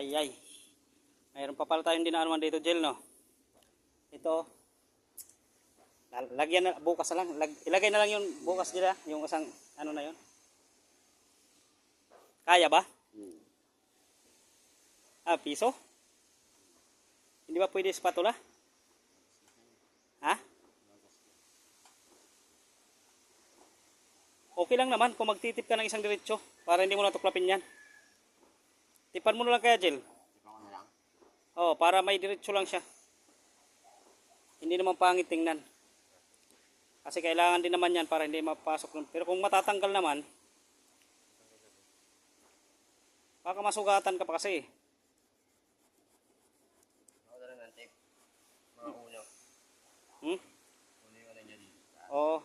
Ay ay. Mayroon pa pala tayong dinaanuan dito, Jel, no? Ito. Lag- Lagyan na, bukas na lang. Lag, ilagay na lang yung bukas nila. Yung isang, ano na yun. Kaya ba? Ah, piso? Hindi ba pwede spatula? Ha? Okay lang naman kung magtitip ka ng isang diretso para hindi mo natuklapin yan. Tipan mo na lang kaya, Jill. Oo, para may diretso lang siya. Hindi naman pangit tingnan. Kasi kailangan din naman yan para hindi mapasok. Pero kung matatanggal naman, baka masugatan ka pa kasi. Ako na lang ng tape. Mga uno. Hmm? Uno yung ano dyan. Oo.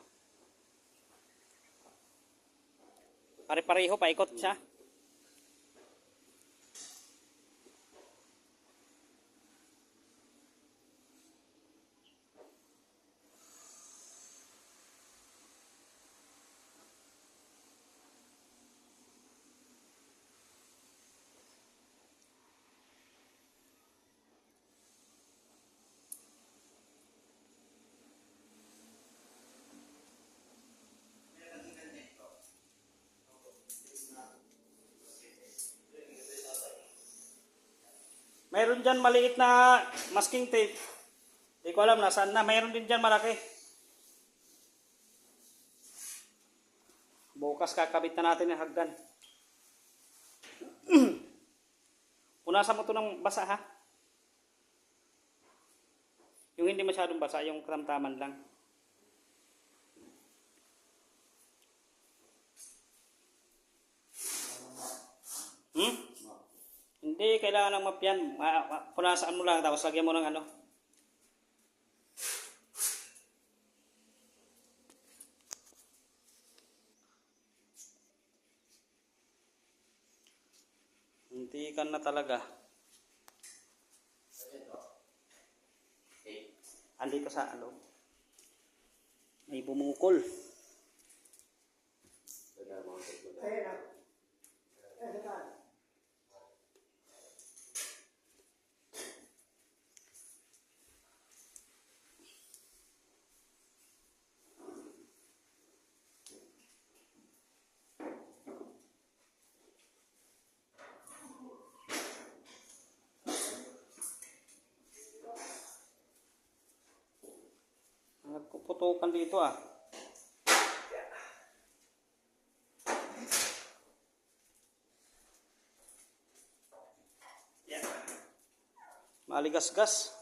Pare-pareho, paikot siya. Mayroon dyan maliit na masking tape. Hindi ko alam nasaan na. Mayroon din dyan malaki. Bukas kakabit na natin yung hagdan. Punasan mo to ng basa ha. Yung hindi masyadong basa, yung katamtaman lang. Hmm? Hindi, kailangan ng map yan. Punasan mo lang, tapos lagyan mo ng ano. Hindi ka na talaga. Andito sa ano. May bumukol. Nagpuputukan dito ah. Maligas-gas.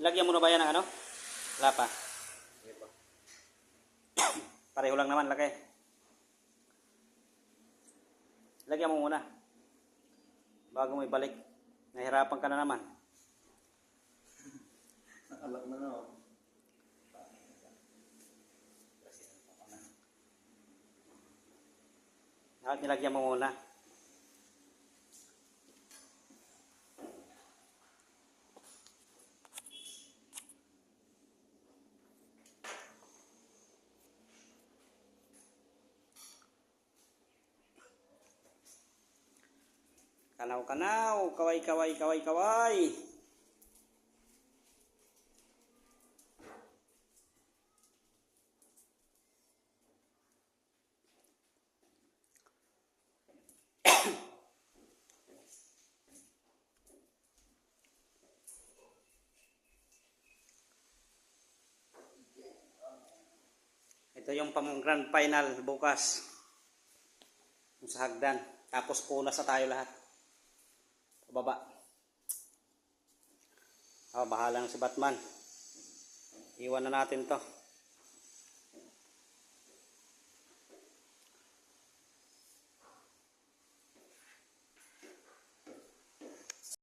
Lagyan mo na ba yan ng ano? Wala pa. Pareho lang naman laki. Lagyan mo muna. Bago mo ibalik. Nahirapan ka na naman. Nakalak na no. Dapat nilagyan mo muna. Kanaw kanaw, kaway kaway kaway kaway. Ito yung pang grand final bukas. Sa hagdan. Tapos punas na tayo lahat. Pababa. Oh, bahala na si Batman. Iwan na natin to.